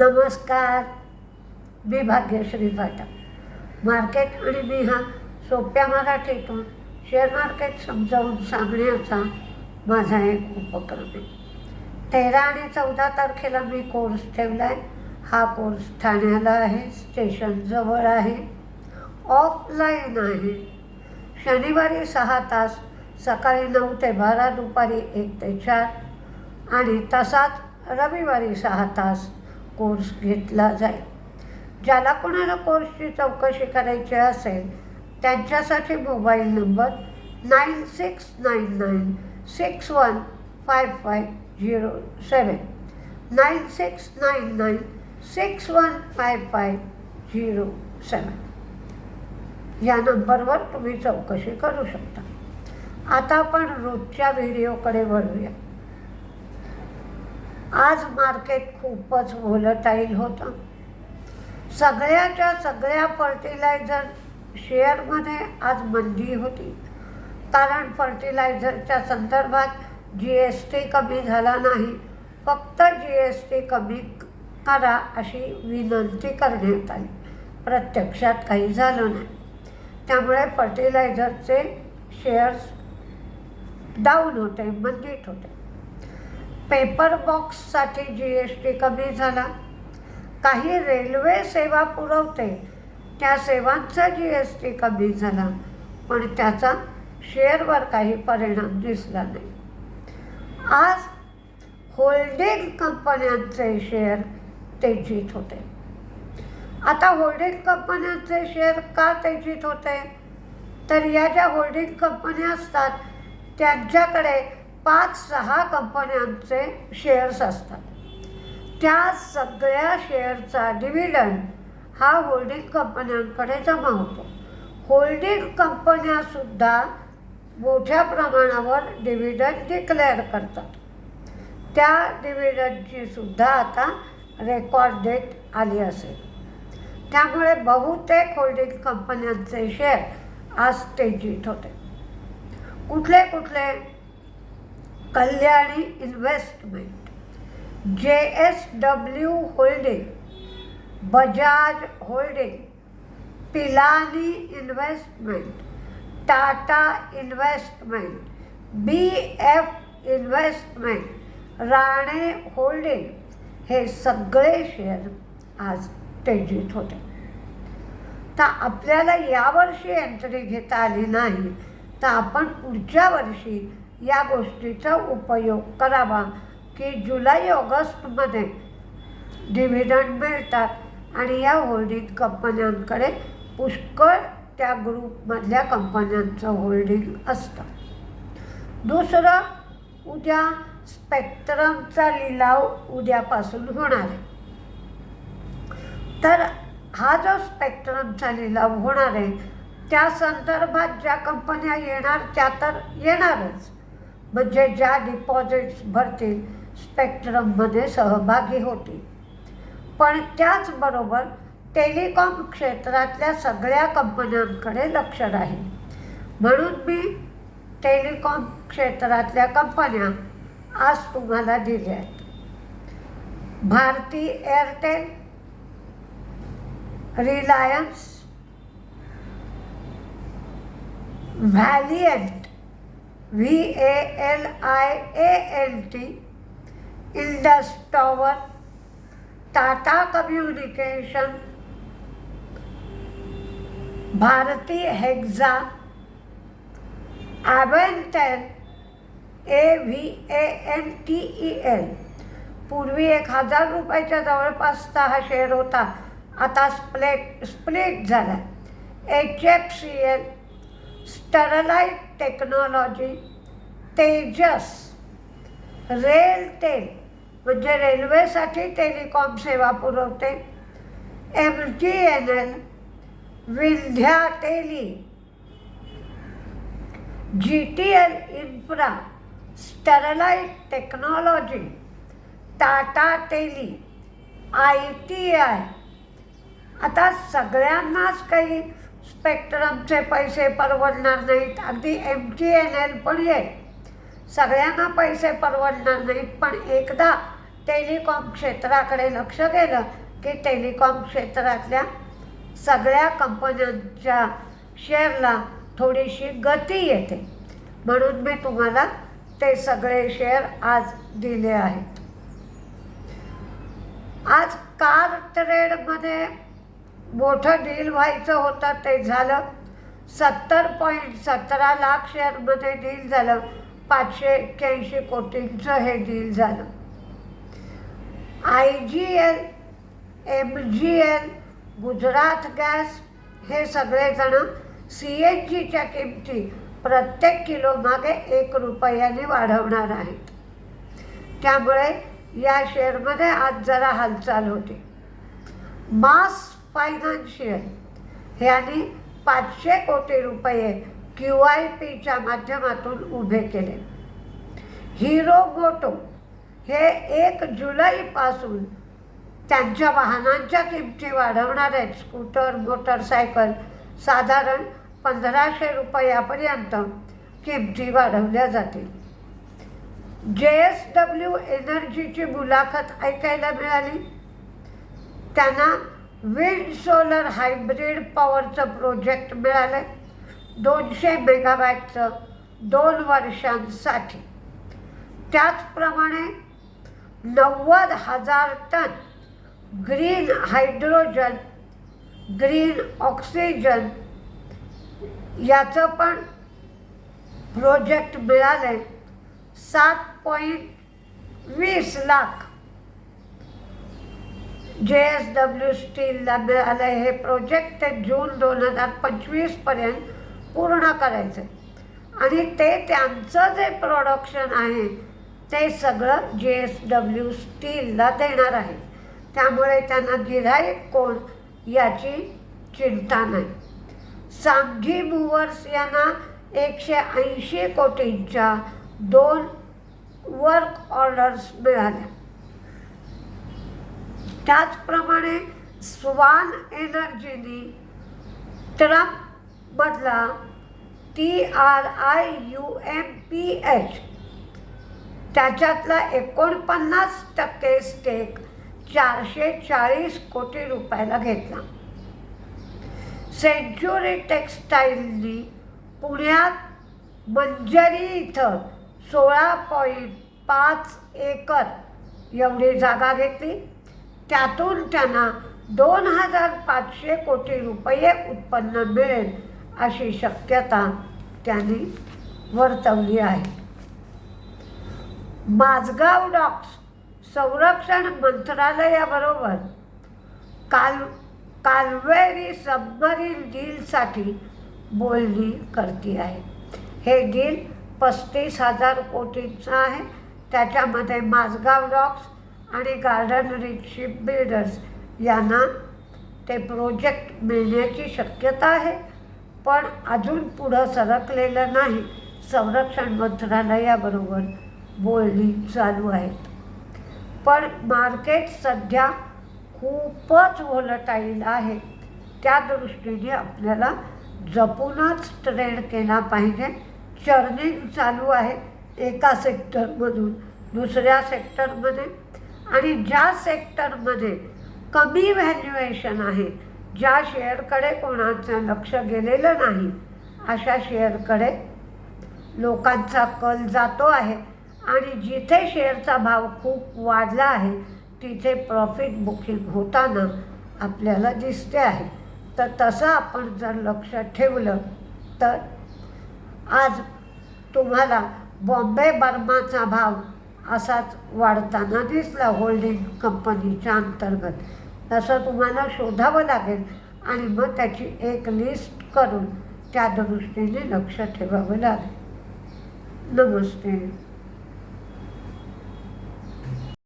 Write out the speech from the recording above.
नमस्कार. मी भाग्यश्री पाठक मार्केट आणि मी हा सोप्या मराठीतून शेअर मार्केट समजावून सांगण्याचा माझा एक उपक्रम आहे. तेरा आणि चौदा तारखेला मी कोर्स ठेवला आहे हा कोर्स ठाण्याला आहे स्टेशनजवळ आहे. ऑफलाईन आहे. शनिवारी सहा तास सकाळी नऊ ते बारा दुपारी एक ते चार आणि तसाच रविवारी सहा तास कोर्स घेतला जाईल. ज्याला कोणाला कोर्सची चौकशी करायची असेल त्यांच्यासाठी mobile number nine six nine nine six one five five zero seven nine six nine nine six one five five zero seven या नंबरवर तुम्ही चौकशी करू शकता. आता आपण रोजच्या व्हिडिओकडे वळूया. आज मार्केट खूपच व्होलटाईल होतं. सगळ्याच्या सगळ्या फर्टिलायझर शेअरमध्ये आज मंदी होती. कारण फर्टिलायझरच्या संदर्भात जी एस टी कमी झाला नाही. फक्त जी एस टी कमी करा अशी विनंती करण्यात आली. प्रत्यक्षात काही झालं नाही. त्यामुळे फर्टिलायझरचे शेअर्स डाऊन होते मंदीत होते. पेपर बॉक्ससाठी जी एस टी कमी झाला. काही रेल्वे सेवा पुरवते त्या सेवांचा जी एस टी कमी झाला पण त्याचा शेअरवर काही परिणाम दिसला नाही. आज होल्डिंग कंपन्यांचे शेअर तेजीत होते. आता होल्डिंग कंपन्यांचे शेअर का तेजीत होते? तर या ज्या होल्डिंग कंपन्या असतात त्यांच्याकडे पाच सहा कंपन्यांचे शेअर्स असतात. त्या सगळ्या शेअरचा डिव्हिडंड हा होल्डिंग कंपन्यांकडे जमा होतो. होल्डिंग कंपन्यासुद्धा मोठ्या प्रमाणावर डिव्हिडंड डिक्लेअर करतात. त्या डिव्हिडंडची सुद्धा आता रेकॉर्ड डेट आली असेल. त्यामुळे बहुतेक होल्डिंग कंपन्यांचे शेअर आज तेजीत होते. कुठले कुठले Kalyani investment. J S W holding Bajaj holding Pilani investment Tata investment B F investment Rane holding हे सगळे शेअर आज तेजीत होते. तर आपल्याला यावर्षी एंट्री घेता आली नाही तर आपण पुढच्या वर्षी या गोष्टीचा उपयोग करावा की जुलै ऑगस्टमध्ये डिव्हिडंड मिळतात आणि या होल्डिंग कंपन्यांकडे पुष्कळ त्या ग्रुपमधल्या कंपन्यांचं होल्डिंग असतं. दुसरं उद्या स्पेक्ट्रमचा लिलाव उद्यापासून होणार आहे. तर हा जो स्पेक्ट्रमचा लिलाव होणार आहे त्या संदर्भात ज्या कंपन्या येणार त्या तर येणारच. म्हणजे ज्या डिपॉझिट्स भरतील स्पेक्ट्रममध्ये सहभागी होतील. पण त्याचबरोबर टेलिकॉम क्षेत्रातल्या सगळ्या कंपन्यांकडे लक्ष राहील. म्हणून मी टेलिकॉम क्षेत्रातल्या कंपन्या आज तुम्हाला दिल्या आहेत. Bharti Airtel Reliance Valiant V A L I A L T Indus tower Tata communication Bharti hexa Avantel A V A N T E L पूर्वी एक हजार रुपयाच्या जवळपासचा हा शेअर होता. आता स्प्लेट स्प्लिट झाला. H F C L Sterlite technology Tejas RailTel म्हणजे रेल्वेसाठी टेलिकॉम सेवा पुरवते. M G N L Vindhya tele G T L infra Sterlite technology Tata tele I T I आता सगळ्यांनाच काही स्पेक्ट्रमचे पैसे परवडणार नाहीत. अगदी एम टी एन एल पण येईल सगळ्यांना पैसे परवडणार नाहीत. पण एकदा टेलिकॉम क्षेत्राकडे लक्ष गेलं की टेलिकॉम क्षेत्रातल्या सगळ्या कंपन्यांच्या शेअरला थोडीशी गती येते. म्हणून मी तुम्हाला ते सगळे शेअर आज दिले आहेत. आज कार ट्रेडमध्ये मोठं डील व्हायचं होतं ते झालं. सत्तर पॉईंट सतरा लाख शेअरमध्ये डील झालं. पाचशे एक्क्याऐंशी कोटींचं हे डील झालं. I G L M G L Gujarat gas हे सगळेजण सी एन जीच्या किमती प्रत्येक किलो मागे एक रुपयाने वाढवणार आहेत. त्यामुळे या शेअरमध्ये आज जरा हालचाल होती. MAS financial. यांनी पाचशे कोटी रुपये क्यू आय पीच्या माध्यमातून उभे केले. हिरो मोटो हे एक जुलैपासून त्यांच्या वाहनांच्या किमती वाढवणार आहेत स्कूटर मोटरसायकल साधारण पंधराशे रुपयापर्यंत किमती वाढवल्या जातील. जे एस डब्ल्यू एनर्जीची मुलाखत ऐकायला मिळाली. त्यांना विंड सोलर हायब्रिड पॉवरचं प्रोजेक्ट मिळालं आहे दोनशे मेगावॅटचं दोन वर्षांसाठी. त्याचप्रमाणे नव्वद हजार ton green hydrogen green oxygen याचं पण प्रोजेक्ट मिळालं आहे सात पॉईंट वीस लाख जे एस डब्ल्यू स्टीलला मिळालं हे प्रोजेक्ट ते जून दोन हजार पंचवीसपर्यंत पूर्ण करायचं आणि ते त्यांचं जे प्रोडक्शन आहे ते सगळं जे एस डब्ल्यू स्टीलला देणार आहे. त्यामुळे त्यांना गिऱ्हाईक कोण याची चिंता नाही. सांगी मूवर्स यांना एकशे ऐंशी कोटींच्या दोन वर्क ऑर्डर्स मिळाल्या. त्याचप्रमाणे स्वान एनर्जीनी ट्रम्पमधला T R I U M P H त्याच्यातला एकोणपन्नास टक्के स्टेक चारशे चाळीस कोटी रुपयाला घेतला. सेंच्युरी टेक्स्टाईलनी पुण्यात मंजरी इथं सोळा पॉईंट पाच एकर एवढी जागा घेतली. त्यातून त्यांना दोन हजार पाचशे कोटी रुपये उत्पन्न मिळेल अशी शक्यता त्यांनी वर्तवली आहे. माझगाव डॉक्स संरक्षण मंत्रालयाबरोबर काल कालवेरी सबमरीन डीलसाठी बोलणी करते आहे. हे डील पस्तीस हजार कोटींचं आहे. त्याच्यामध्ये माझगाव डॉक्स आणि गार्डन रिटशिप बिल्डर्स यांना ते प्रोजेक्ट मिळण्याची शक्यता आहे. पण अजून पुढं सरकलेलं नाही संरक्षण मंत्रालयाबरोबर बोलणी चालू आहेत. पण मार्केट सध्या खूपच व्होलटाईल आहे. त्या दृष्टीने आपल्याला जपूनच ट्रेड केला पाहिजे. चर्निंग चालू आहे एका सेक्टरमधून दुसऱ्या सेक्टरमध्ये आणि ज्या सेक्टरमध्ये कमी व्हॅल्युएशन आहे ज्या शेअरकडे कोणाचं लक्ष गेलेलं नाही अशा शेअरकडे लोकांचा कल जातो आहे. आणि जिथे शेअरचा भाव खूप वाढला आहे तिथे प्रॉफिट बुकिंग होताना आपल्याला दिसते आहे. तर तसं आपण जर लक्ष ठेवलं तर आज तुम्हाला बॉम्बे बर्माचा भाव असाच वाढताना दिसला होल्डिंग कंपनीच्या अंतर्गत. तसं तुम्हाला शोधावं लागेल आणि मग त्याची एक लिस्ट करून त्या दृष्टीने लक्ष ठेवावं लागेल. नमस्ते.